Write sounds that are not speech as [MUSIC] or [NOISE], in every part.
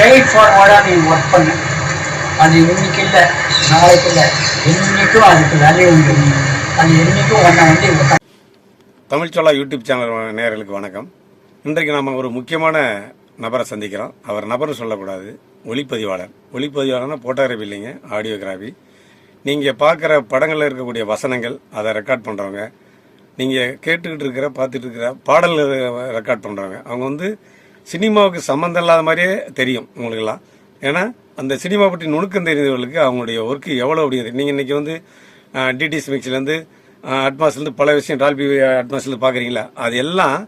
Straight ஃபார்வர்டாக நீ work பண்ணு. அது இன்னைக்கு இல்லை நாளைக்கு இல்லை. என்னைக்கும் அதுக்கு வேல்யூ உண்டு. அது என்றைக்கும் ஒன்றை வந்து தமிழ்ச்சோலா யூடியூப் சேனல் நேர்களுக்கு வணக்கம். இன்றைக்கு நம்ம ஒரு முக்கியமான நபரை சந்திக்கிறோம். அவர் நபர் சொல்லக்கூடாது ஒளிப்பதிவாளர். ஒளிப்பதிவாளர்னா ஃபோட்டோகிராஃபி இல்லைங்க ஆடியோகிராஃபி நீங்கள் பார்க்குற படங்களில் இருக்கக்கூடிய வசனங்கள் அதை ரெக்கார்ட் பண்ணுறவங்க நீங்கள் கேட்டுக்கிட்டு இருக்கிற பார்த்துட்டு இருக்கிற பாடல் ரெக்கார்ட் பண்ணுறவங்க அவங்க வந்து சினிமாவுக்கு சம்மந்தம் இல்லாத மாதிரியே தெரியும் உங்களுக்கெல்லாம். ஏன்னா அந்த சினிமா பற்றி நுணுக்கம் தெரிந்தவர்களுக்கு அவங்களுடைய ஒர்க்கு எவ்வளோ அப்படிங்கிறது நீங்கள் இன்றைக்கி வந்து டிடிஎஸ் மிக்ஸ்லேருந்து அட்மாஸ்லேருந்து பல விஷயம் டால்பி அட்மாஸ்லேருந்து பார்க்குறீங்களா? அது எல்லாம்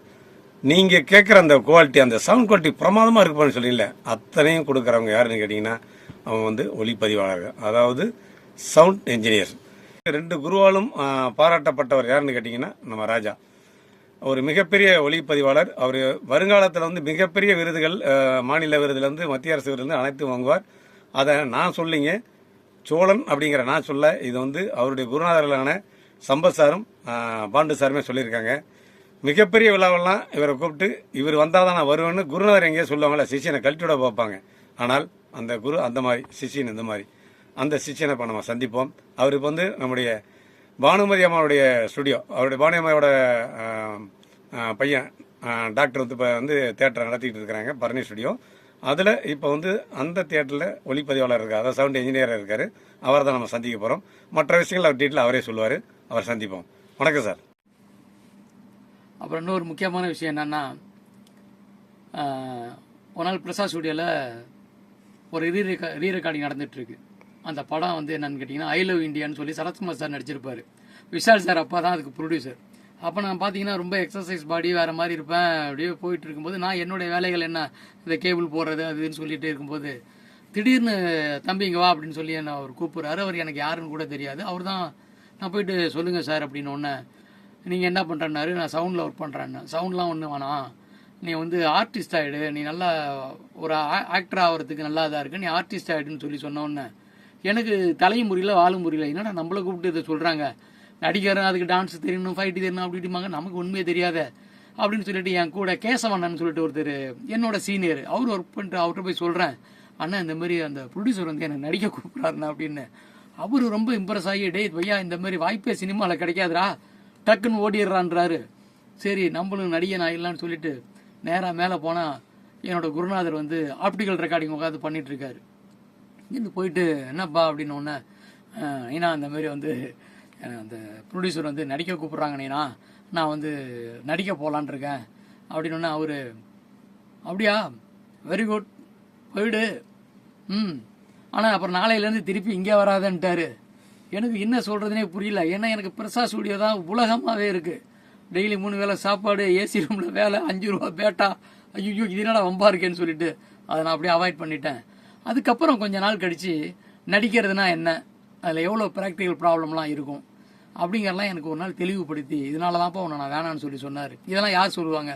நீங்கள் கேட்குற அந்த குவாலிட்டி அந்த சவுண்ட் குவாலிட்டி பிரமாதமாக இருக்குப்பான்னு சொல்றீங்களே அத்தனையும் கொடுக்குறவங்க யாருன்னு கேட்டிங்கன்னா அவன் வந்து ஒளிப்பதிவாளர்கள். அதாவது சவுண்ட் என்ஜினியர் ரெண்டு குருவாலும் பாராட்டப்பட்டவர் யாருன்னு கேட்டிங்கன்னா நம்ம ராஜா. ஒரு மிகப்பெரிய ஒளிப்பதிவாளர் அவர் வருங்காலத்தில் வந்து மிகப்பெரிய விருதுகள் மாநில விருதுலேருந்து மத்திய அரசு விருதுலேருந்து அனைத்தும் வாங்குவார். அதை நான் சொல்லிங்க. சோழன் அப்படிங்கிற நான் சொல்ல இது வந்து அவருடைய குருநாதர்களான சம்பத் சாரும் பாண்டு சாருமே சொல்லியிருக்காங்க. மிகப்பெரிய விழாவெல்லாம் இவரை கூப்பிட்டு இவர் வந்தால் தான் நான் வருவேன்னு குருநாதர் எங்கேயோ சொல்லுவாங்கல்ல சிஷியனை கழட்டிவிட பார்ப்பாங்க. ஆனால் அந்த குரு அந்த மாதிரி சிஷியன் இந்த மாதிரி. அந்த சிஷியனை இப்போ நம்ம சந்திப்போம். அவர் இப்போ வந்து நம்முடைய பானுமதி அம்மாவுடைய ஸ்டுடியோ அவருடைய பானு பையன் டாக்டர் வந்து இப்போ வந்து தேட்டரை நடத்திட்டு இருக்கிறாங்க பரணி ஸ்டுடியோ அதில் இப்போ வந்து அந்த தேட்டரில் ஒளிப்பதிவாளர் இருக்கார். அதாவது சவுண்ட் இன்ஜினியராக இருக்கார். அவரை தான் நம்ம சந்திக்க போகிறோம் மற்ற விஷயங்கள் அவர் டீட்டெயில் அவரே சொல்லுவார். அவர் சந்திப்போம். வணக்கம் சார். அப்புறம் இன்னொரு முக்கியமான விஷயம் என்னன்னா ஒரு நாள் பிரசாத் ஸ்டுடியோவில் ஒரு ரீ ரீ ரெக்கார்டிங் நடந்துகிட்ருக்கு அந்த படம் வந்து என்னன்னு கேட்டிங்கன்னா ஐ லவ் இந்தியான்னு சொல்லி சரத்குமார் சார் நடிச்சிருப்பாரு. விஷால் சார் அப்பா தான் அதுக்கு ப்ரொடியூசர் அப்போ நான் பார்த்தீங்கன்னா ரொம்ப எக்ஸசைஸ் பாடி வேறு மாதிரி இருப்பேன். அப்படியே போயிட்டு இருக்கும்போது நான் என்னுடைய வேலைகள் என்ன? இந்த கேபிள் போடுறது அதுன்னு சொல்லிகிட்டே சொல்லிட்டு இருக்கும்போது திடீர்னு தம்பி இங்கே வா அப்படின்னு சொல்லி என்ன அவர் கூப்பிட்றாரு. அவர் எனக்கு யாருன்னு கூட தெரியாது. அவர் தான் நான் போயிட்டு சொல்லுங்கள் சார் அப்படின்னு ஒன்று நீங்கள் என்ன பண்ணுறேன்னாரு நான் சவுண்டில் ஒர்க் பண்ணுறேன்னு சவுண்ட்லாம் ஒன்று வேணாம். நீ வந்து ஆர்டிஸ்ட் ஆகிடு நீ நல்லா ஒரு ஆக்டர் ஆகிறதுக்கு நல்லா இதாக இருக்கு. நீ ஆர்டிஸ்ட் ஆகிடுன்னு சொல்லி சொன்னோன்னே எனக்கு தலையும் புரியல வாழும் புரியல. என்னடா நம்மளை கூப்பிட்டு இதை சொல்கிறாங்க நடிகர் அதுக்கு டான்ஸ் தெரியணும் ஃபைட்டு தெரியணும் அப்படி நமக்கு உண்மையே தெரியாத அப்படின்னு சொல்லிட்டு என் கூட கேசவண்ணன் சொல்லிட்டு ஒருத்தர் என்னோட சீனியர் அவர் ஒர்க் பண்ணிட்டு அவர்கிட்ட போய் சொல்கிறேன் அண்ணா இந்த மாதிரி அந்த ப்ரொடியூசர் வந்து என்னை நடிக்க கூப்பிட்றாருண்ணா அப்படின்னு. அவர் ரொம்ப இம்ப்ரெஸ் ஆகி டேய் பையா இந்த மாதிரி வாய்ப்பே சினிமாவில் கிடைக்காதுடா. டக்குன்னு ஓடிடுறான்றாரு. சரி நம்மளும் நடிகன் ஆகிடலான்னு சொல்லிட்டு நேராக மேலே போனால் என்னோட குருநாதர் வந்து ஆப்டிக்கல் ரெக்கார்டிங் உட்காந்து பண்ணிட்டு இருக்காரு. இங்கேருந்து போயிட்டு என்னப்பா? அப்படின்னு ஒன்று ஏன்னா அந்த மாதிரி வந்து அந்த ப்ரொடியூசர் வந்து நடிக்க கூப்பிட்றாங்க நீனா. நான் வந்து நடிக்க போகலான் இருக்கேன். அப்படின்னு அவர் அப்படியா? வெரி குட் போயிடு. ம். ஆனால் அப்புறம் நாளையிலேருந்து திருப்பி இங்கே வராதன்ட்டாரு. எனக்கு என்ன சொல்கிறதுனே புரியல. ஏன்னா எனக்கு பிரசா ஸ்டுடியோ தான் உலகமாகவே இருக்குது டெய்லி மூணு வேளை சாப்பாடு ஏசி ரூமில் வேலை அஞ்சு ரூபா பேட்டா. ஐயோ இது என்னடா வம்பா இருக்கேன்னு சொல்லிட்டு அதை நான் அப்படியே அவாய்ட் பண்ணிட்டேன். அதுக்கப்புறம் கொஞ்ச நாள் கழித்து நடிக்கிறதுனா என்ன? அதில் எவ்வளோ ப்ராக்டிக்கல் ப்ராப்ளம்லாம் இருக்கும்? அப்படிங்கிறலாம் எனக்கு ஒரு நாள் தெளிவுபடுத்தி இதனால தான்ப்பா உன்னை நான் வேணான்னு சொல்லி சொன்னார். இதெல்லாம் யார் சொல்லுவாங்க?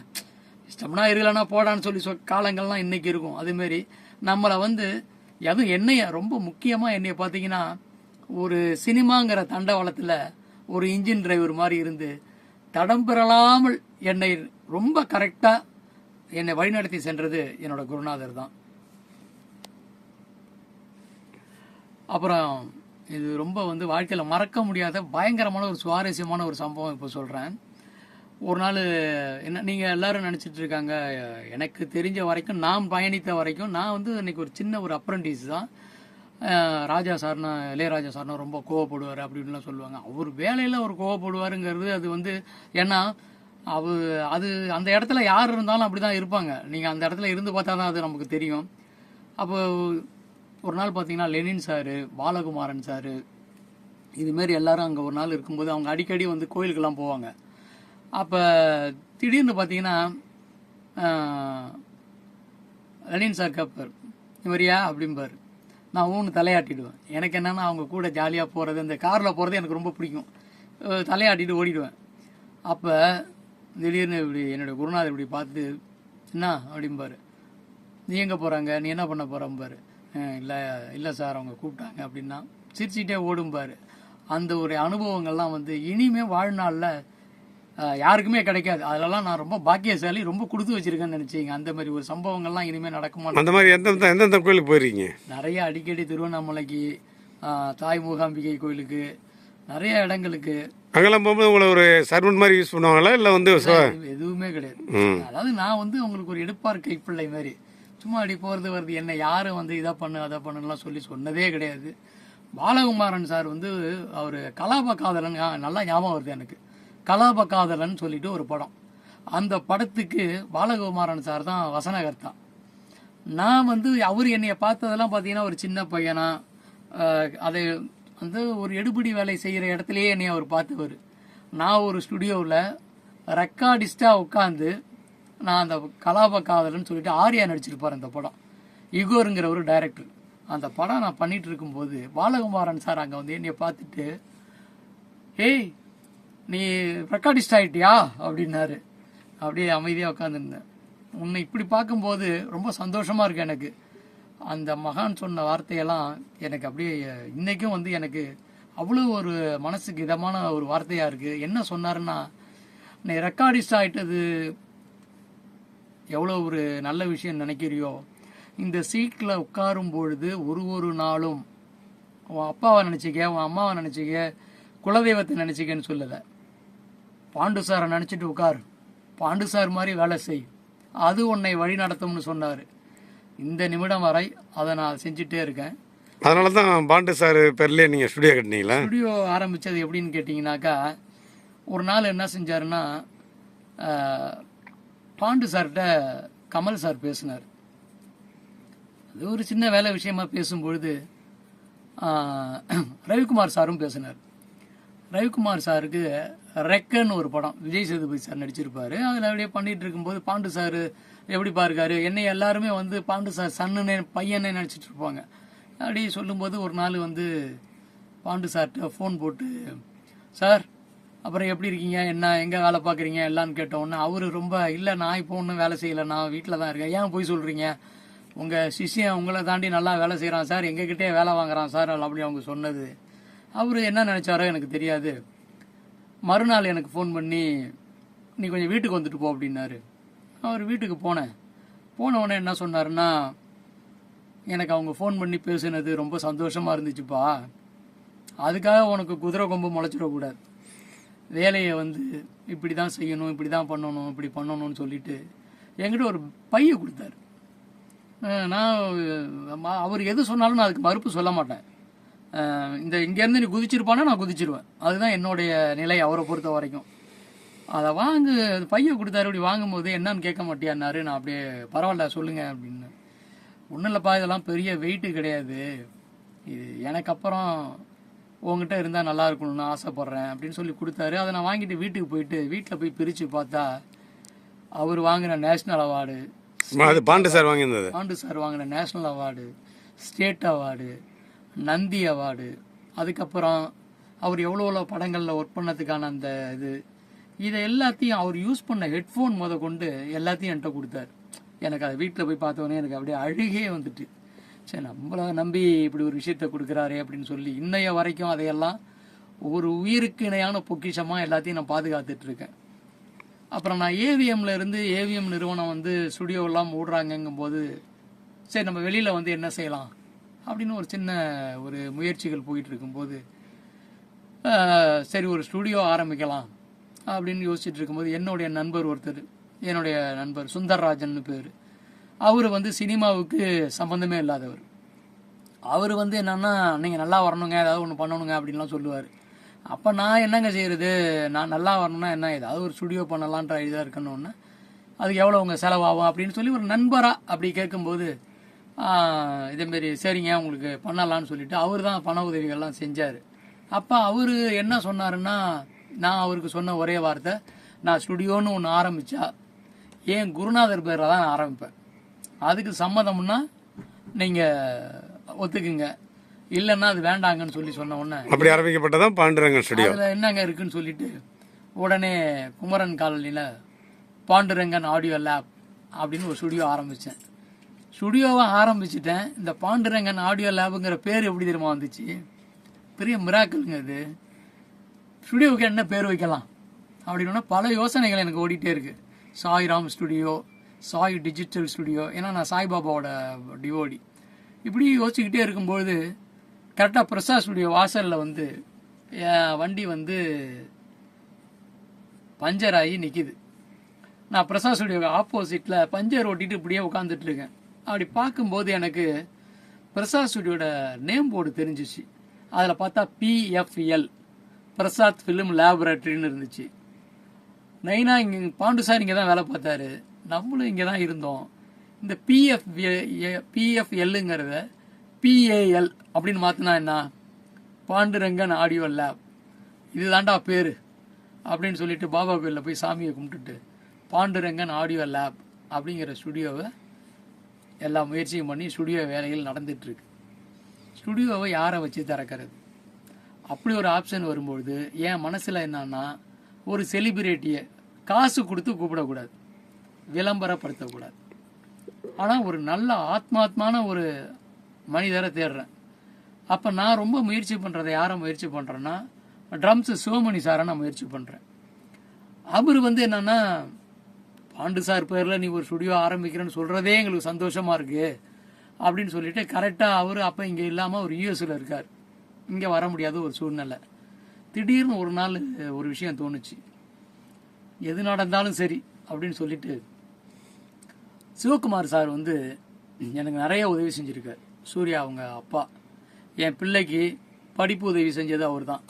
இஷ்டம்னா இருக்கலன்னா போடான்னு சொல்லி சொ காலங்கள்லாம் இன்னைக்கு இருக்கும். அதுமாரி நம்மளை வந்து அதுவும் என்னைய ரொம்ப முக்கியமாக என்னைய பார்த்தீங்கன்னா ஒரு சினிமாங்கிற தண்டவாளத்தில் ஒரு இன்ஜின் டிரைவர் மாதிரி இருந்து தடம் பெறலாமல் என்னை ரொம்ப கரெக்டாக என்னை வழிநடத்தி சென்றது என்னோட குருநாதர் தான். அப்புறம் இது ரொம்ப வந்து வாழ்க்கையில் மறக்க முடியாத பயங்கரமான ஒரு சுவாரஸ்யமான ஒரு சம்பவம் இப்போ சொல்கிறேன் ஒரு நாள் என்ன நீங்கள் எல்லாரும் நினச்சிட்டு இருக்காங்க எனக்கு தெரிஞ்ச வரைக்கும் நான் பயணித்த வரைக்கும் நான் வந்து இன்றைக்கி ஒரு சின்ன ஒரு அப்ரண்டிஸ் தான். ராஜா சார்னா இளையராஜா சார்னா ரொம்ப கோவப்படுவார் அப்படின்லாம் சொல்லுவாங்க. அவர் வேலையில் அவர் கோவப்படுவாருங்கிறது அது வந்து ஏன்னா அவ அது அந்த இடத்துல யார் இருந்தாலும் அப்படி தான் இருப்பாங்க. நீங்கள் அந்த இடத்துல இருந்து பார்த்தா தான் அது நமக்கு தெரியும். அப்போ ஒரு நாள் பார்த்தீங்கன்னா லெனின் சாரு பாலகுமாரன் சாரு இதுமாரி எல்லாரும் அங்கே ஒரு நாள் இருக்கும்போது அவங்க அடிக்கடி வந்து கோயிலுக்கெல்லாம் போவாங்க. அப்போ திடீர்னு பார்த்தீங்கன்னா லெனின் சார் கேட்பார் இவரியா அப்படிம்பார். நான் ஊன்னு தலையாட்டிடுவேன். எனக்கு என்னென்னா அவங்க கூட ஜாலியாக போகிறது இந்த காரில் போகிறது எனக்கு ரொம்ப பிடிக்கும். தலையாட்டிட்டு ஓடிடுவேன். அப்போ திடீர்னு இப்படி என்னுடைய குருநாதர் இப்படி பார்த்து என்ன? அப்படிம்பார். நீ எங்கே போகிறாங்க நீ என்ன பண்ண போகிறம்பாரு இல்லை இல்லை சார் அவங்க கூப்பிட்டாங்க அப்படின்னா சிரிச்சிட்டே ஓடும்பாரு. அந்த ஒரு அனுபவங்கள்லாம் வந்து இனிமே வாழ்நாளில் யாருக்குமே கிடைக்காது. அதெல்லாம் நான் ரொம்ப பாக்கியசாலி ரொம்ப கொடுத்து வச்சிருக்கேன்னு நினைச்சீங்க. அந்த மாதிரி ஒரு சம்பவங்கள்லாம் இனிமே நடக்குமா? அந்த மாதிரி எந்தெந்த எந்தெந்த கோயிலுக்கு போயிருக்கீங்க? நிறைய அடிக்கடி திருவண்ணாமலைக்கு தாய் மூகாம்பிகை கோயிலுக்கு நிறைய இடங்களுக்கு. அங்கெல்லாம் போகும்போது உங்களை ஒரு சர்வெண்ட் மாதிரி யூஸ் பண்ணுவாங்களா? இல்லை வந்து எதுவுமே கிடையாது. அதாவது நான் வந்து உங்களுக்கு ஒரு எடுப்பார் கைப்பிள்ளை மாதிரி. சும்மா அடி போகிறது வருது என்ன யாரும் வந்து இதை பண்ணு அதை பண்ணுலாம் சொல்லி சொன்னதே கிடையாது. பாலகுமாரன் சார் வந்து அவர் கலாப காதலன் நல்லா ஞாபகம் வருது எனக்கு. கலாப காதலன் சொல்லிட்டு ஒரு படம். அந்த படத்துக்கு பாலகுமாரன் சார் தான் வசனகர்த்தா நான் வந்து அவர் என்னைய பார்த்ததெல்லாம் பார்த்தீங்கன்னா ஒரு சின்ன பையனா அதை வந்து ஒரு எடுபிடி வேலை செய்கிற இடத்துலையே என்னைய அவர் பார்த்துவார். நான் ஒரு ஸ்டுடியோவில் ரெக்கார்டிஸ்டாக உட்காந்து நான் அந்த கலாப காதலன்னு சொல்லிட்டு ஆர்யா நடிச்சிருப்பார் அந்த படம். இகோருங்கிற ஒரு டைரக்டர் அந்த படம் நான் பண்ணிட்டு இருக்கும்போது பாலகுமாரன் சார் அங்கே வந்து என்னைய பார்த்துட்டு ஏய் நீ ரெக்கார்டிஸ்ட் ஆகிட்டியா அப்படின்னாரு. அப்படியே அமைதியாக உட்காந்துருந்தேன் உன்னை இப்படி பார்க்கும்போது ரொம்ப சந்தோஷமாக இருக்கு எனக்கு. அந்த மகான் சொன்ன வார்த்தையெல்லாம் எனக்கு அப்படியே இன்றைக்கும் வந்து எனக்கு அவ்வளோ ஒரு மனசுக்கு இதமான ஒரு வார்த்தையாக இருக்குது என்ன சொன்னாருன்னா நீ ரெக்கார்டிஸ்ட் ஆகிட்டது எவ்வளோ ஒரு நல்ல விஷயம் நினைக்கிறியோ இந்த சீட்டில் உட்காரும் பொழுது ஒரு ஒரு நாளும் உன் அப்பாவை நினச்சிக்க உன் அம்மாவை நினச்சிக்க குலதெய்வத்தை நினச்சிக்கன்னு சொல்லலை. பாண்டு சாரை நினச்சிட்டு உட்கார். பாண்டு சார் மாதிரி வேலை செய். அது உன்னை வழி நடத்தும்னு சொன்னார். இந்த நிமிடம் வரை அதை நான் செஞ்சுட்டே இருக்கேன். அதனால தான் பாண்டு சார் பேர்லேயே நீங்கள் ஸ்டுடியோ கட்டினீங்களா? ஸ்டுடியோ ஆரம்பித்தது எப்படின்னு கேட்டிங்கனாக்கா ஒரு நாள் என்ன செஞ்சாருன்னா பாண்டு சார்கிட்ட கமல் சார் பேசினார். அது ஒரு சின்ன வேலை விஷயமா பேசும்பொழுது ரவிக்குமார் சாரும் பேசினார். ரவிக்குமார் சாருக்கு ரெக்கன்னு ஒரு படம் விஜய் சேதுபதி சார் நடிச்சிருப்பார். அதில் அப்படியே பண்ணிட்டு இருக்கும்போது பாண்டு சார் எப்படி பாருக்காரு என்னை எல்லாருமே வந்து பாண்டு சார் சன்னுன்னு பையனே நினச்சிட்டு இருப்பாங்க. அப்படி சொல்லும்போது ஒரு நாள் வந்து பாண்டு சார்கிட்ட ஃபோன் போட்டு சார் அப்புறம் எப்படி இருக்கீங்க? என்ன எங்கே வேலை பார்க்குறீங்க? எல்லான்னு கேட்டோன்னே அவர் ரொம்ப இல்லை நான் இப்போ ஒன்றும் வேலை செய்யலை. நான் வீட்டில் தான் இருக்கேன். ஏன் போய் சொல்கிறீங்க உங்கள் சிஷியன் உங்களை தாண்டி நல்லா வேலை செய்கிறான் சார். எங்ககிட்டே வேலை வாங்குறான் சார் அப்படி அவங்க சொன்னது. அவர் என்ன நினச்சாரோ எனக்கு தெரியாது. மறுநாள் எனக்கு ஃபோன் பண்ணி நீ கொஞ்சம் வீட்டுக்கு வந்துட்டு போ அப்படின்னாரு. அவர் வீட்டுக்கு போனேன். போன உடனே என்ன சொன்னாருன்னா எனக்கு அவங்க ஃபோன் பண்ணி பேசுனது ரொம்ப சந்தோஷமாக இருந்துச்சுப்பா. அதுக்காக உனக்கு குதிரை கொம்பு முளைச்சிடக்கூடாது. வேலையை வந்து இப்படி தான் செய்யணும் இப்படி தான் பண்ணணும் இப்படி பண்ணணும்னு சொல்லிட்டு என்கிட்ட ஒரு பையை கொடுத்தாரு. நான் அவர் எது சொன்னாலும் நான் அதுக்கு மறுப்பு சொல்ல மாட்டேன். இந்த இங்கேருந்து நீ குதிச்சிருப்பானா நான் குதிச்சிருவேன். அதுதான் என்னுடைய நிலை அவரை பொறுத்த வரைக்கும். அதை வாங்கு அது பைய கொடுத்தாரு இப்படி வாங்கும்போது என்னன்னு கேட்க மாட்டியான்னாரு. நான் அப்படியே பரவாயில்ல சொல்லுங்க அப்படின்னு. ஒன்றும் இல்லைப்பா இதெல்லாம் பெரிய வெயிட்டு கிடையாது. இது எனக்கு அப்புறம் உங்ககிட்ட இருந்தால் நல்லா இருக்கணும்னு ஆசைப்பட்றேன் அப்படின்னு சொல்லி கொடுத்தாரு. அதை நான் வாங்கிட்டு வீட்டுக்கு போயிட்டு வீட்டில் போய் பிரித்து பார்த்தா அவர் வாங்கின நேஷ்னல் அவார்டு அது பாண்டு சார் வாங்கியிருந்தது. ஆண்டு சார் வாங்கின national award state award Nandi award அதுக்கப்புறம் அவர் எவ்வளோ எவ்வளோ படங்களில் ஒர்க் பண்ணதுக்கான அந்த இது இதை எல்லாத்தையும் அவர் யூஸ் பண்ண ஹெட்ஃபோன் முத கொண்டு எல்லாத்தையும் என்கிட்ட கொடுத்தாரு. எனக்கு அதை வீட்டில் போய் பார்த்தோன்னே எனக்கு அப்படியே அழுகே வந்துட்டு. சரி நம்மள நம்பி இப்படி ஒரு விஷயத்த கொடுக்குறாரு அப்படின்னு சொல்லி இன்னைய வரைக்கும் அதையெல்லாம் ஒரு உயிருக்கு இணையான பொக்கிஷமாக எல்லாத்தையும் நான் பாதுகாத்துட்டு இருக்கேன் அப்புறம் நான் ஏவிஎம்ல இருந்து ஏவிஎம் நிறுவனம் வந்து ஸ்டுடியோ எல்லாம் மூடுறாங்கங்கும் போது சரி நம்ம வெளியில் வந்து என்ன செய்யலாம் அப்படின்னு ஒரு சின்ன ஒரு முயற்சிகள் போயிட்டு இருக்கும்போது சரி ஒரு ஸ்டுடியோ ஆரம்பிக்கலாம் அப்படின்னு யோசிச்சுட்டு இருக்கும்போது என்னுடைய நண்பர் ஒருத்தர் என்னுடைய நண்பர் சுந்தர்ராஜன் பேர். அவர் வந்து சினிமாவுக்கு சம்பந்தமே இல்லாதவர். அவர் வந்து என்னன்னா நீங்கள் நல்லா வரணுங்க ஏதாவது ஒன்று பண்ணணுங்க அப்படின்லாம் சொல்லுவார். அப்போ நான் என்னங்க செய்கிறது நான் நல்லா வரணும்னா என்ன? ஏதாவது ஒரு ஸ்டுடியோ பண்ணலான்ற இதாக இருக்கணும்னா அதுக்கு எவ்வளோ உங்கள் செலவாகும்? அப்படின்னு சொல்லி ஒரு நண்பராக அப்படி கேட்கும்போது இதேமாரி சரிங்க உங்களுக்கு பண்ணலான்னு சொல்லிட்டு அவர் தான் பண உதவிகள்லாம் செஞ்சார். அப்போ அவர் என்ன சொன்னாருன்னா நான் அவருக்கு சொன்ன ஒரே வார்த்தை நான் ஸ்டுடியோன்னு ஒன்று ஆரம்பித்தா என் குருநாதர் பேரில் தான் நான் ஆரம்பிப்பேன். அதுக்கு சம்மதம்னா நீங்கள் ஒத்துக்குங்க. இல்லைன்னா அது வேண்டாங்கன்னு சொல்லி சொன்ன உடனே அப்படி ஆரம்பிக்கப்பட்டதான் பாண்டுரங்கன் ஸ்டுடியோ. அதில் என்னங்க இருக்குன்னு சொல்லிட்டு உடனே குமரன் காலனியில் பாண்டுரங்கன் ஆடியோ லேப் அப்படின்னு ஒரு ஸ்டுடியோ ஆரம்பித்தேன் ஸ்டுடியோவை ஆரம்பிச்சிட்டேன். இந்த பாண்டுரங்கன் ஆடியோ லேபுங்கிற பேர் எப்படி தெரியுமா வந்துச்சு? பெரிய மிராக்கலுங்க இது ஸ்டுடியோவுக்கு என்ன பேர் வைக்கலாம்? அப்படின்னா பல யோசனைகள் எனக்கு ஓடிட்டே இருக்கு. Sairam studio Sai digital studio ஏன்னா நான் சாய்பாபாவோட டிவோடி இப்படி யோசிச்சுக்கிட்டே இருக்கும்பொழுது கரெக்டாக பிரசாத் ஸ்டுடியோ வாசலில் வந்து என் வண்டி வந்து பஞ்சர் ஆகி நிற்கிது நான் பிரசாத் ஸ்டுடியோ ஆப்போசிட்டில் பஞ்சர் ஓட்டிட்டு இப்படியே உட்காந்துட்டு இருக்கேன். அப்படி பார்க்கும்போது எனக்கு பிரசாத் ஸ்டுடியோட நேம் போர்டு தெரிஞ்சிச்சு. அதில் பார்த்தா பிஎஃப்எல் பிரசாத் ஃபிலிம் லேபரேட்டரின்னு இருந்துச்சு. நைனா இங்கே பாண்டு சார் இங்கே தான் வேலை பார்த்தாரு. நம்மளும் இங்கே தான் இருந்தோம். இந்த பிஎஃப் பிஎஃப் எல்லுங்கிறத பிஏஎல் அப்படின்னு மாற்றினா என்ன? பாண்டுரங்கன் ஆடியோ லேப் இதுதான்டா பேர். அப்படின்னு சொல்லிட்டு பாபா கோயிலில் போய் சாமியை கும்பிட்டுட்டு பாண்டுரங்கன் ஆடியோ லேப் அப்படிங்கிற ஸ்டுடியோவை எல்லா முயற்சியும் பண்ணி ஸ்டுடியோ வேலைகள் நடந்துகிட்ருக்கு ஸ்டுடியோவை யாரை வச்சு திறக்கிறது? அப்படி ஒரு ஆப்ஷன் வரும்பொழுது என் மனசில் என்னன்னா ஒரு செலிபிரிட்டியை காசு கொடுத்து கூப்பிடக்கூடாது. விளம்பரப்படுத்தக்கூடாது. ஆனால் ஒரு நல்ல ஆத்மாத்மான ஒரு மனிதரை தேடுறேன். அப்போ நான் ரொம்ப முயற்சி பண்ணுறதை யாரை முயற்சி பண்ணுறேன்னா ட்ரம்ஸு சிவமணி சாரை நான் முயற்சி பண்ணுறேன் அவர் வந்து என்னென்னா பாண்டு சார் பேரில் நீ ஒரு ஸ்டுடியோ ஆரம்பிக்கிறேன்னு சொல்கிறதே எங்களுக்கு சந்தோஷமாக இருக்குது அப்படின்னு சொல்லிட்டு கரெக்டாக அவர் அப்போ இங்கே இல்லாமல் ஒரு யூஎஸில் இருக்கார். இங்கே வர முடியாத ஒரு சூழ்நிலை. திடீர்னு ஒரு நாள் ஒரு விஷயம் தோணுச்சு. எது நடந்தாலும் சரி அப்படின்னு சொல்லிட்டு சிவகுமார் சார் வந்து எனக்கு நிறைய உதவி செஞ்சுருக்கார். சூர்யா அவங்க அப்பா. என் பிள்ளைக்கு படிப்பு உதவி செஞ்சது அவர் தான்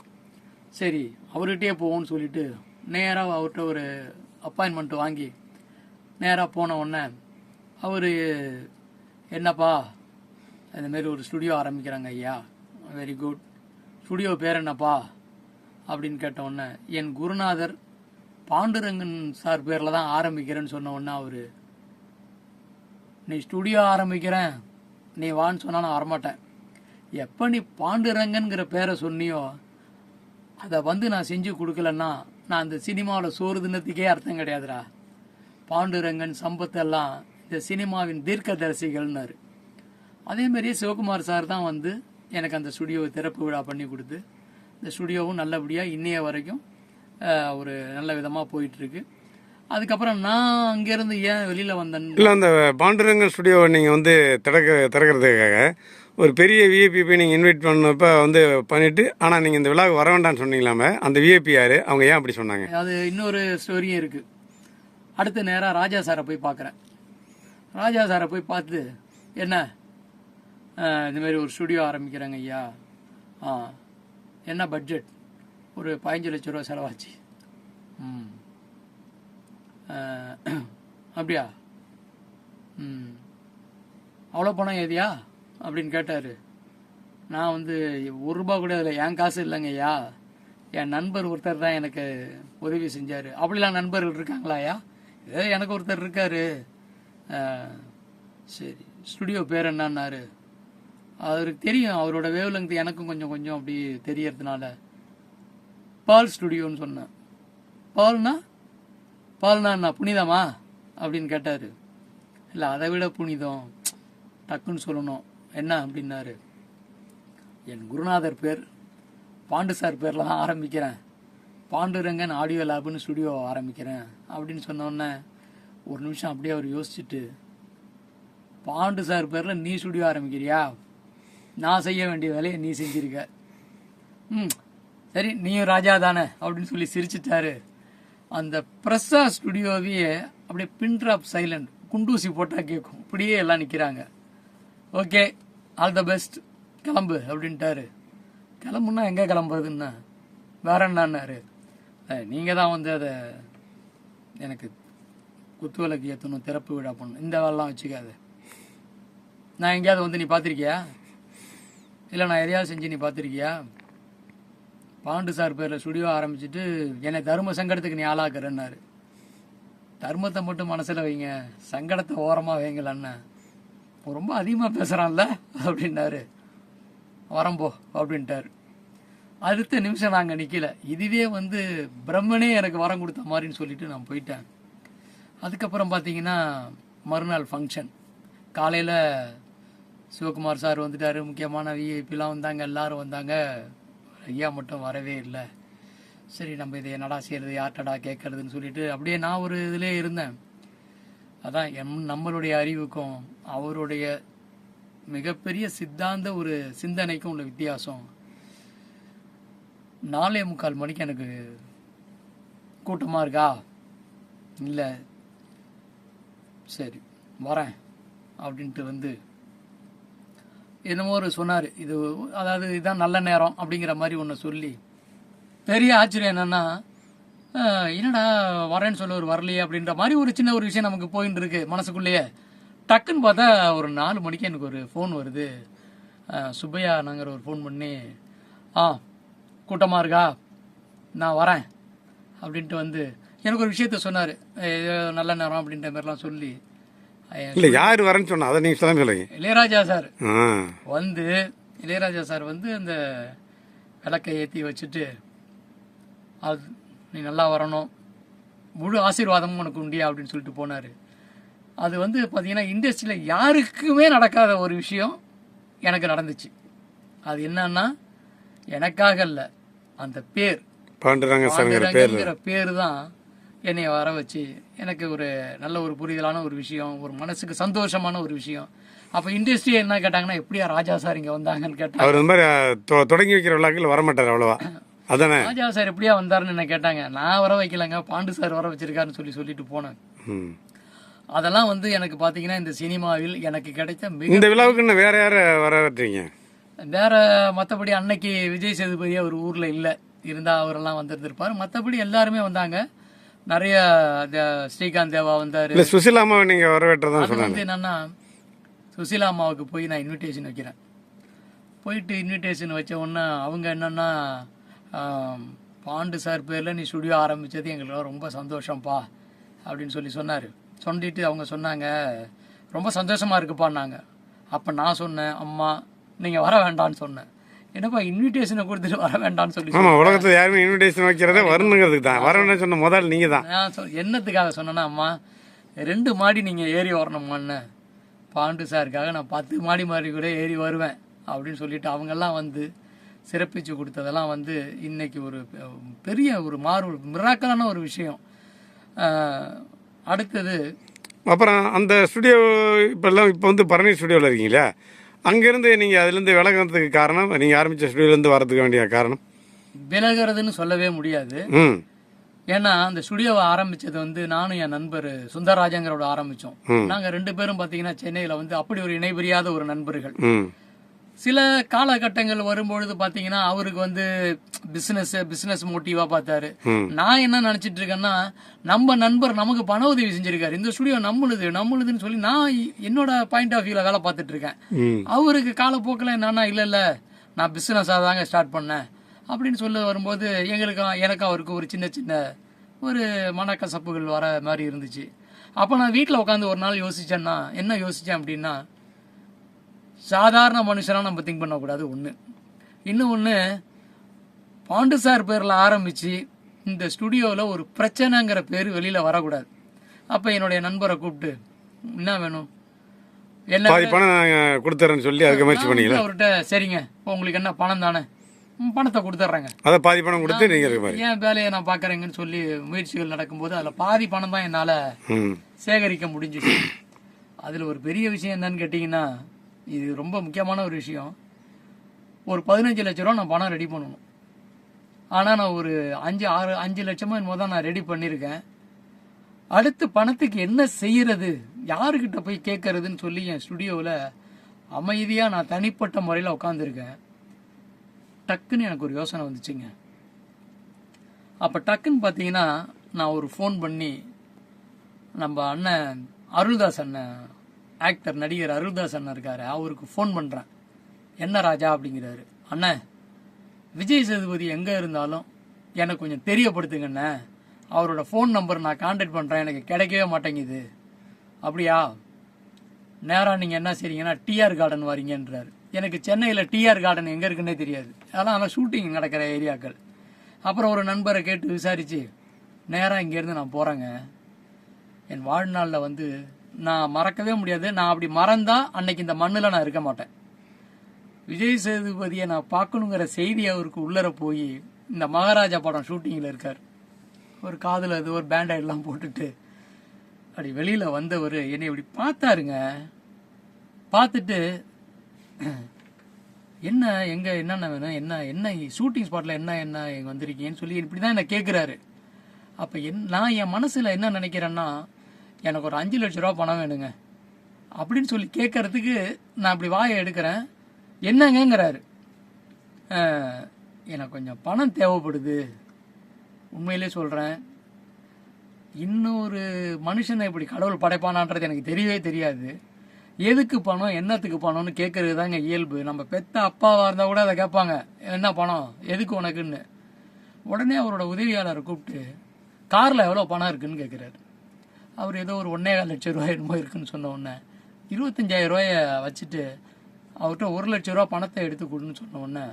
சரி அவர்கிட்டயே போவோம்னு சொல்லிட்டு நேராக அவர்கிட்ட ஒரு அப்பாயின்மெண்ட் வாங்கி நேராக போன உடனே அவர் என்னப்பா இந்தமாரி ஒரு ஸ்டுடியோ ஆரம்பிக்கிறாங்க ஐயா. வெரி குட் ஸ்டுடியோ பேர் என்னப்பா? அப்படின்னு கேட்ட உடனே என் குருநாதர் பாண்டுரங்கன் சார் பேரில் தான் ஆரம்பிக்கிறேன்னு சொன்ன உடனே அவர் நீ ஸ்டுடியோ ஆரம்பிக்கிறேன். நீ வான்னு சொன்னால் நான் வரமாட்டேன். எப்போ நீ பாண்டுரங்கன்கிற பேரை சொன்னியோ அதை வந்து நான் செஞ்சு கொடுக்கலன்னா நான் அந்த சினிமாவில் சோறு தினத்துக்கே அர்த்தம் கிடையாதுடா. பாண்டுரங்கன் சம்பத்தெல்லாம் இந்த சினிமாவின் தீர்க்கதரிசிகள்னாரு. அதே மாதிரியே சிவகுமார் சார் தான் வந்து எனக்கு அந்த ஸ்டுடியோவை திறப்பு விழா பண்ணி கொடுத்து இந்த ஸ்டுடியோவும் நல்லபடியாக இன்னைய வரைக்கும் ஒரு நல்ல விதமாக போயிட்டுருக்கு அதுக்கப்புறம் நான் அங்கேருந்து ஏன் வெளியில் வந்தேன் இல்லை அந்த பாண்டுரங்கன் ஸ்டுடியோவை நீங்கள் வந்து திறக்க திறக்கிறதுக்காக ஒரு பெரிய விஐபி போய் நீங்கள் இன்வைட் பண்ணப்ப வந்து பண்ணிவிட்டு ஆனால் நீங்கள் இந்த விழாவுக்கு வர வேண்டாம்னு சொன்னீங்களாமே அந்த விஐபி யார்? அவங்க ஏன் அப்படி சொன்னாங்க? அது இன்னொரு ஸ்டோரியும் இருக்கு. அடுத்து நேராக ராஜா சாரை போய் பார்க்குறேன் ராஜா சாரை போய் பார்த்து என்ன? அஹ், இந்த மாதிரி ஒரு ஸ்டுடியோ ஆரம்பிக்கிறாங்க ஐயா. ஆ என்ன பட்ஜெட் ஒரு பதினஞ்சு லட்ச ரூபா செலவாச்சு. ம். [CLEARS THROAT] அப்படியா? ம். அவ்வளோ பணம் ஏதியா? அப்படின்னு கேட்டார். நான் வந்து ஒரு ரூபா கூட இல்லை என் காசு இல்லைங்கய்யா என் நண்பர் ஒருத்தர் தான் எனக்கு உதவி செஞ்சார். அப்படிலாம் நண்பர்கள் இருக்காங்களாயா ஏதோ எனக்கு ஒருத்தர் இருக்காரு. சரி ஸ்டுடியோ பேர் என்னன்னாரு? அவருக்கு தெரியும் அவரோட வேவ் லெங்க் எனக்கும் கொஞ்சம் கொஞ்சம் அப்படி தெரியறதுனால. பால் ஸ்டுடியோன்னு சொன்னேன். பால்னா? பால்னா என்ன புனிதமா? அப்படின்னு கேட்டார். இல்லை அதை விட புனிதம். டக்குன்னு சொல்லணும். என்ன அப்படின்னாரு. என் குருநாதர் பேர் பாண்டு சார் பேரில் தான் ஆரம்பிக்கிறேன். பாண்டுரங்கன் ஆடியோ லேப்னு ஸ்டுடியோ ஆரம்பிக்கிறேன். அப்படின்னு சொன்னோடனே ஒரு நிமிஷம் அப்படியே அவர் யோசிச்சுட்டு பாண்டு சார் பேரில் நீ ஸ்டுடியோ ஆரம்பிக்கிறியா? நான் செய்ய வேண்டிய வேலையை நீ செஞ்சிருக்க. ம் சரி நீயும் ராஜா தானே அப்படின்னு சொல்லி சிரிச்சிட்டாரு. அந்த பிரசா ஸ்டுடியோவையே அப்படியே பின் ட்ராப் சைலண்ட் குண்டூசி போட்டால் கேட்கும் இப்படியே எல்லாம் நிற்கிறாங்க ஓகே ஆல் த பெஸ்ட் கிளம்பு அப்படின்ட்டாரு. கிளம்புனா எங்கே கிளம்புறதுன்னா? வேற என்னன்னாரு? நீங்கள் தான் வந்து அதை எனக்கு குத்து விளக்கு ஏற்றணும் திறப்பு விழா பண்ணணும். இந்த வேலைலாம் வச்சுக்காது. நான் எங்கேயாவது வந்து நீ பார்த்துருக்கியா? இல்லை நான் எதையாவது செஞ்சு நீ பார்த்துருக்கியா? பாண்டு சார் பேரில் ஸ்டுடியோ ஆரம்பிச்சிட்டு என்னை தர்ம சங்கடத்துக்கு நீ ஆளாக்குறேன்னாரு. தர்மத்தை மட்டும் மனசில் வைங்க சங்கடத்தை ஓரமாக வைங்கள அண்ணன் ரொம்ப அதிகமாக பேசுகிறான்ல அப்படின்னாரு. வரம்போ அப்படின்ட்டாரு. அடுத்த நிமிஷம் நாங்கள் நிற்கல இதுவே வந்து பிரம்மனே எனக்கு வரம் கொடுத்த மாதிரின்னு சொல்லிட்டு நான் போயிட்டேன். அதுக்கப்புறம் பார்த்தீங்கன்னா மறுநாள் ஃபங்க்ஷன் காலையில் சிவகுமார் சார் வந்துட்டார். முக்கியமான விஐபிலாம் வந்தாங்க எல்லாரும் வந்தாங்க. ஐயா மட்டும் வரவே இல்லை. சரி நம்ம இதை என்னடா செய்கிறது யார்ட்டடா கேட்கறதுன்னு சொல்லிட்டு அப்படியே நான் ஒரு இதிலே இருந்தேன். அதான் எம் நம்மளுடைய அறிவுக்கும் அவருடைய மிகப்பெரிய சித்தாந்த ஒரு சிந்தனைக்கும் உள்ள வித்தியாசம். நாலே முக்கால் மணிக்கு எனக்கு கூட்டமாக இருக்கா? இல்லை. சரி வரேன் அப்படின்ட்டு வந்து என்னமோ ஒரு சொன்னார். இது அதாவது இதுதான் நல்ல நேரம் அப்படிங்கிற மாதிரி ஒன்று சொல்லி. பெரிய ஆச்சரியம் என்னென்னா என்னடா வரேன்னு சொல்ல ஒரு வரலையே அப்படின்ற மாதிரி ஒரு சின்ன ஒரு விஷயம் நமக்கு போயின்னு இருக்கு மனசுக்குள்ளேயே. டக்குன்னு பார்த்தா ஒரு நாலு மணிக்கு எனக்கு ஒரு ஃபோன் வருது. சுப்பையா நாங்கிற ஒரு ஃபோன் பண்ணி ஆ கூட்டமாக இருக்கா? நான் வரேன். அப்படின்ட்டு வந்து எனக்கு ஒரு விஷயத்த சொன்னார். நல்ல நேரம் அப்படின்ற மாதிரிலாம் சொல்லி. இல்லை யார் வரேன்னு சொன்னா அதை நீங்கள் சொல்ல சொல்லுங்க. இளையராஜா சார். வந்து இளையராஜா சார் வந்து அந்த விளக்கை ஏற்றி வச்சுட்டு அது நீ நல்லா வரணும். முழு ஆசீர்வாதமும் உனக்கு உண்டியா அப்படின்னு சொல்லிட்டு போனார். அது வந்து பார்த்தீங்கன்னா இண்டஸ்ட்ரியில் யாருக்குமே நடக்காத ஒரு விஷயம் எனக்கு நடந்துச்சு. அது என்னன்னா எனக்காக இல்லை அந்த பேர். பாண்டுரங்க பேர் தான் என்னை வர வச்சு எனக்கு ஒரு நல்ல ஒரு புரிதலான ஒரு விஷயம் ஒரு மனசுக்கு சந்தோஷமான ஒரு விஷயம். அப்போ இண்டஸ்ட்ரி என்ன கேட்டாங்கன்னா எப்படியா ராஜா சார் இங்கே வந்தாங்கன்னு கேட்டாங்க. அவர் இந்த மாதிரி தொடங்கி வைக்கிற விழாக்கள் வரமாட்டார் அவ்வளோவா. அதானே? ராஜா சார் எப்படியா வந்தாருன்னு என்ன கேட்டாங்க. நான் வர வைக்கலங்க பாண்டு சார் வர வச்சிருக்காருன்னு சொல்லி சொல்லிட்டு போனேன். அதெல்லாம் வந்து எனக்கு பார்த்தீங்கன்னா இந்த சினிமாவில் எனக்கு கிடைத்த இந்த விழாவுக்கு இன்னும் வேற யாரை வர வர்றீங்க வேற மற்றபடி அன்னைக்கு விஜய் சேதுபதி அவர் ஊரில் இல்லை. இருந்தால் அவரெல்லாம் வந்திருந்திருப்பார். மற்றபடி எல்லாருமே வந்தாங்க. நிறைய ஸ்ரீகாந்த் தேவா வந்தார். இல்லை சுசிலா அம்மாவை நீங்கள் வரவேற்றதான் அது வந்து என்னன்னா சுசீலா அம்மாவுக்கு போய் நான் இன்விடேஷன் வைக்கிறேன். போயிட்டு இன்விடேஷன் வச்ச உடனே அவங்க என்னன்னா பாண்டு சார் பேரில் நீ ஸ்டுடியோ ஆரம்பிச்சது எங்களுக்கு ரொம்ப சந்தோஷம்ப்பா அப்படின்னு சொல்லி சொன்னார். சொல்லிட்டு அவங்க சொன்னாங்க ரொம்ப சந்தோஷமா இருக்குப்பான்னாங்க அப்போ நான் சொன்னேன் அம்மா நீங்கள் வர வேண்டாம்னு சொன்னேன். என்னப்பா இன்விடேஷனை கொடுத்துட்டு வர வேண்டாம்னு சொல்லி ஆமாம் உலகத்தில் யாருமே இன்விடேஷன் வைக்கிறதே வரணுங்கிறதுக்கு தான். வரணும்னு சொன்ன முதல் நீங்கள் தான். என்னத்துக்காக சொன்னேன்னா அம்மா ரெண்டு மாடி நீங்கள் ஏறி வரணுமான்னு பாண்டு சாருக்காக நான் பத்து மாடி மாடி கூட ஏறி வருவேன் அப்படின்னு சொல்லிட்டு அவங்கெல்லாம் வந்து சிறப்பிச்சு கொடுத்ததெல்லாம் வந்து இன்னைக்கு ஒரு பெரிய ஒரு மாறு மிராக்கலான ஒரு விஷயம். அடுத்தது அப்புறம் அந்த ஸ்டுடியோ இப்போல்லாம் இப்போ வந்து பரணி ஸ்டுடியோவில் இருக்கீங்களா? அங்கேருந்து நீங்கள் அதுலேருந்து விலகிறதுக்கு காரணம் நீங்கள் ஆரம்பித்த ஸ்டுடியோலேருந்து வரதுக்கு வேண்டிய காரணம்? விலகிறதுன்னு சொல்லவே முடியாது. ம். ஏன்னா அந்த ஸ்டுடியோவை ஆரம்பிச்சது வந்து நானும் என் நண்பர் சுந்தரராஜங்கிறோட ஆரம்பிச்சோம். நாங்க ரெண்டு பேரும் பாத்தீங்கன்னா சென்னையில வந்து அப்படி ஒரு இணைபிரியாத ஒரு நண்பர்கள். சில காலகட்டங்கள் வரும்பொழுது பாத்தீங்கன்னா அவருக்கு வந்து பிசினஸ் பிசினஸ் மோட்டிவா பார்த்தாரு. நான் என்ன நினைச்சிட்டு இருக்கேன்னா நம்ம நண்பர் நமக்கு பண உதவி செஞ்சிருக்காரு. இந்த ஸ்டுடியோ நம்மளுது நம்மளுதுன்னு சொல்லி நான் என்னோட பாயிண்ட் ஆஃப் வியூல வேலை பார்த்துட்டு இருக்கேன். அவருக்கு காலப்போக்கில் என்னன்னா இல்ல இல்ல நான் பிசினஸாக தாங்க ஸ்டார்ட் பண்ணேன். அப்படின்னு சொல்ல வரும்போது எங்களுக்கு எனக்கு அவருக்கு ஒரு சின்ன சின்ன ஒரு மனக்கசப்புகள் வர மாதிரி இருந்துச்சு. அப்போ நான் வீட்டில் உட்காந்து ஒரு நாள் யோசிச்சேன்னா என்ன யோசிச்சேன் அப்படின்னா சாதாரண மனுஷனா நம்ம திங்க் பண்ணக்கூடாது ஒன்று இன்னும் ஒன்று பாண்டு சார் பேரில் ஆரம்பித்து இந்த ஸ்டுடியோவில் ஒரு பிரச்சனைங்கிற பேர் வெளியில் வரக்கூடாது. அப்போ என்னுடைய நண்பரை கூப்பிட்டு என்ன வேணும்? என்ன பணம் கொடுத்துறேன்னு சொல்லி அதுக்கு முயற்சி வந்து அவர்கிட்ட சரிங்க உங்களுக்கு என்ன பணம் தானே? பணத்தை கொடுத்துட்றேங்க. அதை பாதி பணம் கொடுத்து நீங்கள் ஏன் வேலையை நான் பார்க்குறேங்கன்னு சொல்லி முயற்சிகள் நடக்கும்போது அதில் பாதி பணம் தான் என்னால் சேகரிக்க முடிஞ்சுச்சு. அதில் ஒரு பெரிய விஷயம் என்னன்னு கேட்டிங்கன்னா இது ரொம்ப முக்கியமான ஒரு விஷயம். ஒரு பதினஞ்சு லட்ச ரூபா நான் பணம் ரெடி பண்ணணும். ஆனால் நான் ஒரு அஞ்சு ஆறு அஞ்சு லட்சமோ என்னமோ தான் நான் ரெடி பண்ணியிருக்கேன் அடுத்து பணத்துக்கு என்ன செய்கிறது யாருக்கிட்ட போய் கேட்கறதுன்னு சொல்லி என் ஸ்டுடியோவில் அமைதியாக நான் தனிப்பட்ட முறையில் உட்காந்துருக்கேன் டக்குன்னு எனக்கு ஒரு யோசனை வந்துச்சுங்க. அப்போ டக்குன்னு பார்த்தீங்கன்னா நான் ஒரு ஃபோன் பண்ணி நம்ம அண்ணன் அருள்தாஸ் அண்ணன் ஆக்டர் நடிகர் அருள்தாஸ் அண்ணன் இருக்காரு. அவருக்கு ஃபோன் பண்ணுறேன் என்ன ராஜா? அப்படிங்கிறாரு. அண்ணன் விஜய் சேதுபதி எங்கே இருந்தாலும் எனக்கு கொஞ்சம் தெரியப்படுத்துங்கண்ணே அவரோட ஃபோன் நம்பர் நான் காண்டாக்ட் பண்ணுறேன் எனக்கு கிடைக்கவே மாட்டேங்குது. அப்படியா? நேராக நீங்கள் என்ன செய்றீங்கன்னா டிஆர் கார்டன் வரீங்கன்றாரு. எனக்கு சென்னையில் டிஆர் கார்டன் எங்கே இருக்குன்னே தெரியாது. அதெல்லாம் ஆனால் ஷூட்டிங் நடக்கிற ஏரியாக்கள். அப்புறம் ஒரு நண்பரை கேட்டு விசாரித்து நேராக இங்கேருந்து நான் போகிறேங்க என் வாழ்நாளில் வந்து நான் மறக்கவே முடியாது. நான் அப்படி மறந்தா அன்னைக்கு இந்த மண்ணில் நான் இருக்க மாட்டேன். விஜய் சேதுபதியை நான் பார்க்கணுங்கிற செய்தி அவருக்கு உள்ளர போய் இந்த மகாராஜா படம் ஷூட்டிங்கில் இருக்கார். ஒரு காதில் அது ஒரு பேண்டைட்லாம் போட்டுட்டு அப்படி வெளியில் வந்தவர் என்னை இப்படி பார்த்தாருங்க. பார்த்துட்டு என்ன எங்க என்னென்ன வேணும்? என்ன என்ன ஷூட்டிங் ஸ்பாட்ல என்ன என்ன இங்க வந்திருக்கீங்கன்னு சொல்லி இப்படி தான் என்ன கேட்குறாரு அப்போ என் நான் என் மனசில் என்ன நினைக்கிறேன்னா எனக்கு ஒரு அஞ்சு லட்ச ரூபா பணம் வேணுங்க. அப்படின்னு சொல்லி கேட்கறதுக்கு நான் அப்படி வாயை எடுக்கிறேன். என்னங்கிறாரு எனக்கு கொஞ்சம் பணம் தேவைப்படுது. உண்மையிலே சொல்கிறேன் இன்னொரு மனுஷனை இப்படி கடவுள் படைப்பானான்றது எனக்கு தெரியவே தெரியாது. எதுக்கு பணம் என்னத்துக்கு பணம்னு கேட்கறது தாங்க இயல்பு. நம்ம பெத்த அப்பாவாக இருந்தால் கூட அதை கேட்பாங்க. என்ன பணம்? எதுக்கு உனக்குன்னு? உடனே அவரோட உதவியாளரை கூப்பிட்டு காரில் எவ்வளோ பணம் இருக்குன்னு கேட்குறாரு. அவர் ஏதோ ஒரு ஒன்றே கால் லட்சம் ரூபாய் என்னமோ இருக்குன்னு சொன்ன உடனே இருபத்தஞ்சாயிரம் ரூபாயை வச்சுட்டு அவர்கிட்ட ஒரு லட்ச ரூபா பணத்தை எடுத்து கொடுன்னு சொன்ன உடனே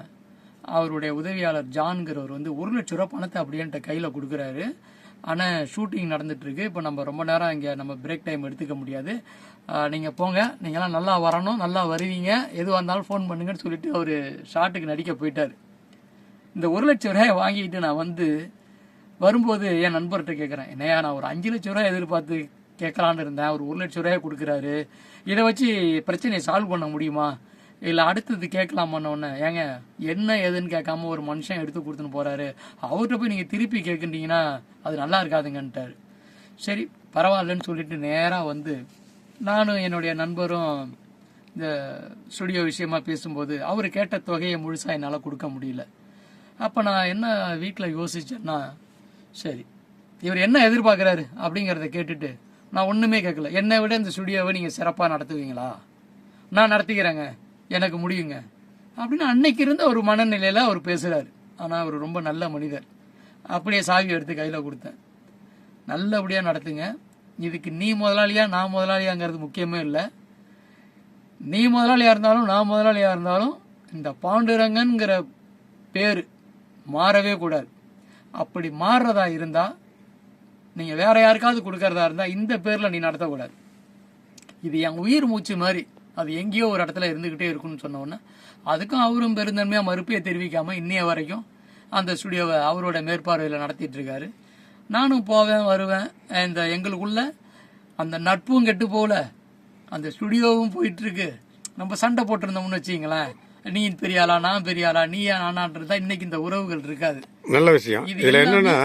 அவருடைய உதவியாளர் ஜான்கிறவர் வந்து ஒரு லட்ச ரூபா பணத்தை அப்படின்ட்டு கையில் கொடுக்குறாரு. ஆனால் ஷூட்டிங் நடந்துட்டுருக்கு இப்போ நம்ம ரொம்ப நேரம் இங்கே நம்ம பிரேக் டைம் எடுத்துக்க முடியாது. நீங்கள் போங்க. நீங்களாம் நல்லா வரணும். நல்லா வருவீங்க. எதுவாக இருந்தாலும் ஃபோன் பண்ணுங்கன்னு சொல்லிட்டு அவர் ஷாட்டுக்கு நடிக்க போயிட்டார். இந்த ஒரு லட்சம் ரூபாயை வாங்கிட்டு நான் வந்து வரும்போது என் நண்பர்கிட்ட கேட்குறேன் என்னையா நான் ஒரு அஞ்சு லட்ச ரூபாய் எதிர்பார்த்து கேட்கலான்னு இருந்தேன். அவர் ஒரு லட்ச ரூபாய் கொடுக்குறாரு. இதை வச்சு பிரச்சனையை சால்வ் பண்ண முடியுமா? இல்லை அடுத்தது கேட்கலாமான்னொடனே ஏங்க என்ன ஏதுன்னு கேட்காம ஒரு மனுஷன் எடுத்து கொடுத்துன்னு போகிறாரு அவர்கிட்ட போய் நீங்கள் திருப்பி கேட்குறீங்கன்னா அது நல்லா இருக்காதுங்கன்ட்டார். சரி பரவாயில்லன்னு சொல்லிட்டு நேராக வந்து நானும் என்னுடைய நண்பரும் இந்த ஸ்டுடியோ விஷயமா பேசும்போது அவர் கேட்ட தொகையை முழுசாக என்னால் கொடுக்க முடியல. அப்போ நான் என்ன வீட்டில் யோசிச்சேன்னா சரி. இவர் என்ன எதிர்பார்க்குறாரு அப்படிங்கிறத கேட்டுட்டு நான் ஒன்றுமே கேட்கல. என்னை விட இந்த ஸ்டுடியோவை நீங்கள் சிறப்பாக நடத்துவீங்களா? நான் நடத்திக்கிறேங்க. எனக்கு முடியுங்க. அப்படின்னு அன்னைக்கு இருந்த ஒரு மனநிலையில் அவர் பேசுகிறாரு ஆனால் அவர் ரொம்ப நல்ல மனிதர். அப்படியே சாவி எடுத்து கையில் கொடுத்தேன். நல்லபடியாக நடத்துங்க. இதுக்கு நீ முதலாளியா நான் முதலாளியாங்கிறது முக்கியமே இல்லை. நீ முதலாளியாக இருந்தாலும் நான் முதலாளியாக இருந்தாலும் இந்த பாண்டுரங்கன்கிற பேர் மாறவே கூடாது. அப்படி மாறுறதா இருந்தா நீங்க வேற யாருக்காவது கொடுக்கறதா இருந்தா இந்த பேர்ல நீ நடத்தக்கூடாது. இது என் உயிர் மூச்சு மாதிரி. அது எங்கேயோ ஒரு இடத்துல இருந்துகிட்டே இருக்கும்னு சொன்னோன்னே அதுக்கும் அவரும் பெருந்தன்மையா மறுப்பையை தெரிவிக்காம இன்னைய வரைக்கும் அந்த ஸ்டுடியோவை அவரோட மேற்பார்வையில் நடத்திட்டு இருக்காரு. நானும் போவேன் வருவேன். இந்த எங்களுக்குள்ள அந்த நட்பும் கெட்டு போகல. அந்த ஸ்டுடியோவும் போயிட்டு இருக்கு. நம்ம சண்டை போட்டிருந்தோம்னு வச்சிங்களேன் நீ பெரிய ஆளா நான் பெரிய ஆளா நீ நானான்றதா இன்னைக்கு இந்த உறவுகள் இருக்காது. நல்ல விஷயம். இது இதுல என்னன்னா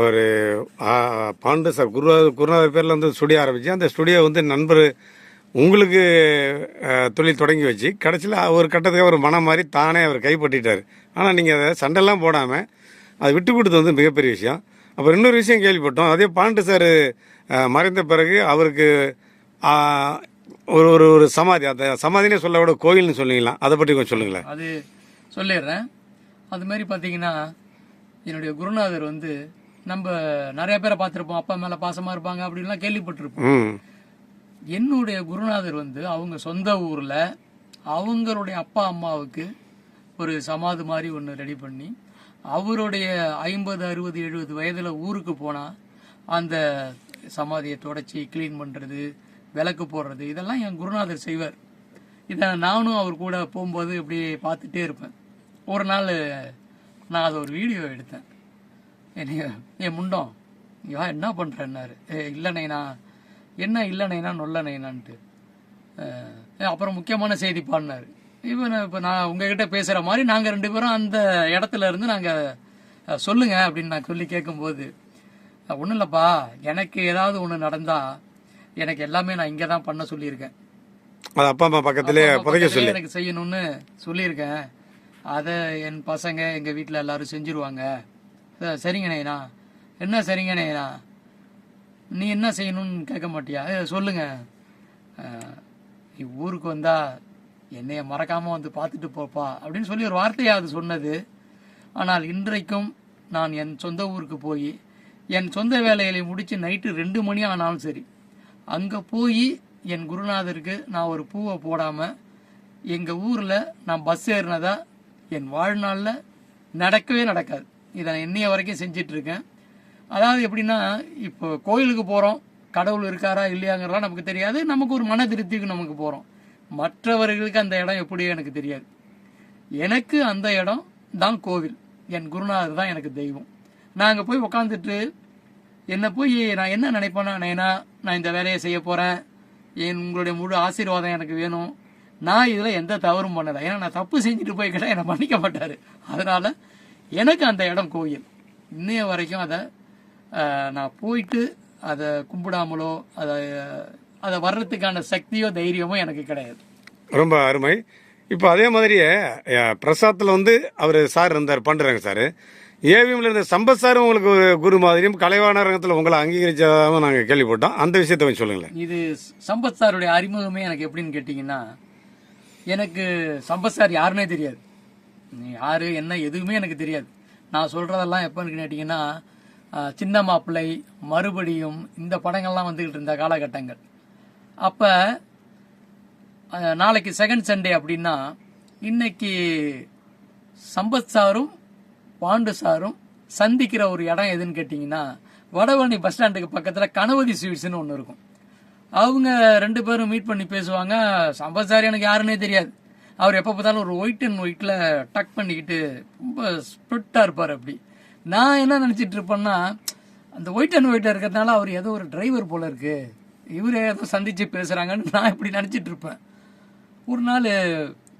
ஒரு பாண்டு சார் குருநாதர் குருநாதர் பேர்ல வந்து ஸ்டுடியோ ஆரம்பிச்சு அந்த ஸ்டுடியோ வந்து நண்பர் உங்களுக்கு தொழில் தொடங்கி வச்சு கடைசியில் ஒரு கட்டத்துக்கு அவர் மனம் மாதிரி தானே அவர் கைப்பற்றிட்டார். ஆனால் நீங்கள் அதை சண்டைலாம் போடாமல் அதை விட்டு கொடுத்து வந்து மிகப்பெரிய விஷயம். அப்புறம் இன்னொரு விஷயம் கேள்விப்பட்டோம் அதே பாண்டு சார் மறைந்த பிறகு அவருக்கு ஒரு ஒரு ஒரு சமாதி அந்த சமாதினே சொல்ல விட கோயில்னு சொல்லுவீங்களா அதை பற்றி கொஞ்சம் சொல்லுங்களேன். அது சொல்லிடுறேன். அது மாதிரி பார்த்தீங்கன்னா என்னுடைய குருநாதர் வந்து நம்ம நிறைய பேரை பார்த்துருப்போம். அப்பா மேலே பாசமாக இருப்பாங்க அப்படின்லாம் கேள்விப்பட்டிருப்போம். என்னுடைய குருநாதர் வந்து அவங்க சொந்த ஊரில் அவங்களுடைய அப்பா அம்மாவுக்கு ஒரு சமாதி மாதிரி ஒன்று ரெடி பண்ணி அவருடைய ஐம்பது அறுபது எழுபது வயதில் ஊருக்கு போனால் அந்த சமாதியை தொடச்சி க்ளீன் பண்ணுறது விளக்கு போடுறது. இதெல்லாம் என் குருநாதர் செய்வார். இதை நானும் அவர் கூட போகும்போது இப்படி பார்த்துட்டே இருப்பேன். ஒரு நாள் நான் அதை ஒரு வீடியோ எடுத்தேன். என்னைய என் முண்டம் இங்க வா என்ன பண்ணுறேன்னாரு ஏ இல்லைண்ணா என்ன இல்லைண்ணா நொல்லனைனான்ட்டு அப்புறம் முக்கியமான செய்தி பாடினாரு. இப்போ நான் இப்போ நான் உங்ககிட்ட பேசுகிற மாதிரி நாங்கள் ரெண்டு பேரும் அந்த இடத்துல இருந்து நாங்கள் சொல்லுங்க அப்படின்னு நான் சொல்லி கேட்கும்போது ஒன்றும் இல்லைப்பா. எனக்கு ஏதாவது ஒன்று நடந்தால் எனக்கு எல்லாமே நான் இங்கே தான் பண்ண சொல்லியிருக்கேன். அது அப்பா அம்மா பக்கத்திலே புதைக்க சொல்லி. எனக்கு செய்யணும்னு சொல்லியிருக்கேன். அதை என் பசங்க எங்க வீட்டில் எல்லாரும் செஞ்சிருவாங்க. சரிங்க நைனா என்ன சரிங்க நைனா நீ என்ன செய்யணும்னு கேட்க மாட்டியா? "ஏ, சொல்லுங்க. நீ ஊருக்கு வந்தா என்னைய மறக்காம வந்து பார்த்துட்டு போப்பா அப்படின்னு சொல்லி ஒரு வார்த்தையை அது சொன்னது. ஆனால் இன்றைக்கும் நான் என் சொந்த ஊருக்கு போய் என் சொந்த வேலைகளை முடிச்சு நைட்டு ரெண்டு மணி ஆனாலும் சரி அங்கே போய் என் குருநாதருக்கு நான் ஒரு பூவை போடாமல் எங்கள் ஊரில் நான் பஸ் ஏறினதா என் வாழ்நாளில் நடக்கவே நடக்காது. இதை நான் வரைக்கும் செஞ்சிட்ருக்கேன். அதாவது எப்படின்னா இப்போ கோயிலுக்கு போகிறோம் கடவுள் இருக்காரா இல்லையாங்கிறலாம் நமக்கு தெரியாது. நமக்கு ஒரு மன திருப்திக்கு நமக்கு போகிறோம் மற்றவர்களுக்கு அந்த இடம் எப்படியோ எனக்கு தெரியாது. எனக்கு அந்த இடம் தான் கோவில். என் குருநாதர் தான் எனக்கு தெய்வம். நான் அங்கே போய் உக்காந்துட்டு என்னை போய் நான் என்ன நினைப்பேன்னா நான் நான் இந்த வேலையை செய்ய போகிறேன் என் உங்களுடைய முழு ஆசீர்வாதம் எனக்கு வேணும். நான் இதில் எந்த தவறும் பண்ணலை. ஏன்னா நான் தப்பு செஞ்சுட்டு போய் கேட்டால் என்னை மன்னிக்க மாட்டார். அதனால் எனக்கு அந்த இடம் கோயில். இன்னைய வரைக்கும் அதை நான் போயிட்டு அதை கும்பிடாமலோ அதை அதை வர்றதுக்கான சக்தியோ தைரியமோ எனக்கு கிடையாது. ரொம்ப அருமை. இப்போ அதே மாதிரியே பிரசாத்தில் வந்து அவர் சார் இருந்தார் பண்ணுறாங்க சார். ஏவிஎம்ல இருந்த சம்பத் சார் உங்களுக்கு ஒரு குரு மாதிரியும் கலைவாண ரங்கத்தில் உங்களை அங்கீகரிச்சதாகவும் நாங்கள் கேள்விப்பட்டோம். அந்த விஷயத்தை சொல்லுங்களேன். இது சம்பத் சாருடைய அறிமுகமே எனக்கு எப்படின்னு கேட்டிங்கன்னா எனக்கு சம்பத் சார் யாருன்னே தெரியாது. யார் யாரு என்ன எதுவுமே எனக்கு தெரியாது. நான் சொல்றதெல்லாம் எப்போன்னு கேட்டிங்கன்னா சின்ன மாப்பிள்ளை மறுபடியும் இந்த படங்கள்லாம் வந்துகிட்டு இருந்த காலகட்டங்கள். அப்போ நாளைக்கு செகண்ட் சண்டே அப்படின்னா இன்னைக்கு சம்பத் சாரும் பாண்டு சாரும் சந்திக்கிற ஒரு இடம் எதுன்னு கேட்டிங்கன்னா வடவழனி பஸ் ஸ்டாண்டுக்கு பக்கத்தில் கணபதி ஸ்வீட்ஸ்னு ஒன்று இருக்கும். அவங்க ரெண்டு பேரும் மீட் பண்ணி பேசுவாங்க. சம்பத் சார் எனக்கு யாருன்னே தெரியாது. அவர் எப்போ பார்த்தாலும் ஒரு ஒயிட் அண்ட் ஒயிட்டில் டக் பண்ணிக்கிட்டு ரொம்ப ஸ்பிரிட்டாக இருப்பார் அப்படி. நான் என்ன நினச்சிட்டு இருப்பேன்னா அந்த ஒயிட் அண்ட் ஒயிட்டாக இருக்கிறதுனால அவர் ஏதோ ஒரு டிரைவர் போல இருக்கு. இவரே ஏதோ சந்தித்து பேசுகிறாங்கன்னு நான் இப்படி நினச்சிட்டு இருப்பேன். ஒரு நாள்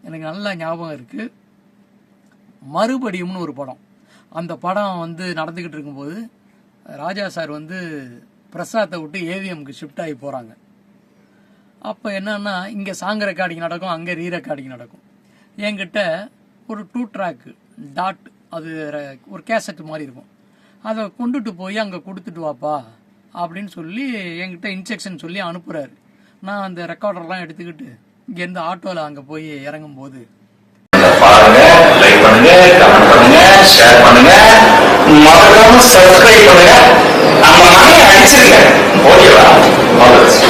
எனக்கு நல்லா ஞாபகம் இருக்குது மறுபடியும்னு ஒரு படம். அந்த படம் வந்து நடந்துக்கிட்டு இருக்கும்போது ராஜா சார் வந்து பிரசாத்தை விட்டு ஏவிஎம்க்கு ஷிஃப்ட் ஆகி போகிறாங்க அப்போ என்னன்னா இங்கே சாங் ரெக்கார்டிங் நடக்கும் அங்கே ரீ ரெக்கார்டிங் நடக்கும். என்கிட்ட ஒரு டூ ட்ராக்கு டாட் அது ஒரு கேசட் மாதிரி இருக்கும். அதை கொண்டுட்டு போய் அங்கே கொடுத்துட்டு வாப்பா அப்படின்னு சொல்லி என்கிட்ட இன்ஸ்ட்ரக்ஷன் சொல்லி அனுப்புகிறாரு நான் அந்த ரெக்கார்டர்லாம் எடுத்துக்கிட்டு இங்கேருந்து ஆட்டோவில் அங்கே போய் இறங்கும்போது. ஷேர் பண்ணுங்க. மறக்காம சப்ஸ்கிரைப் பண்ணுங்க. நம்ம மணியை அடிச்சிருங்க ஓகேவா ஆல் தி பெஸ்ட்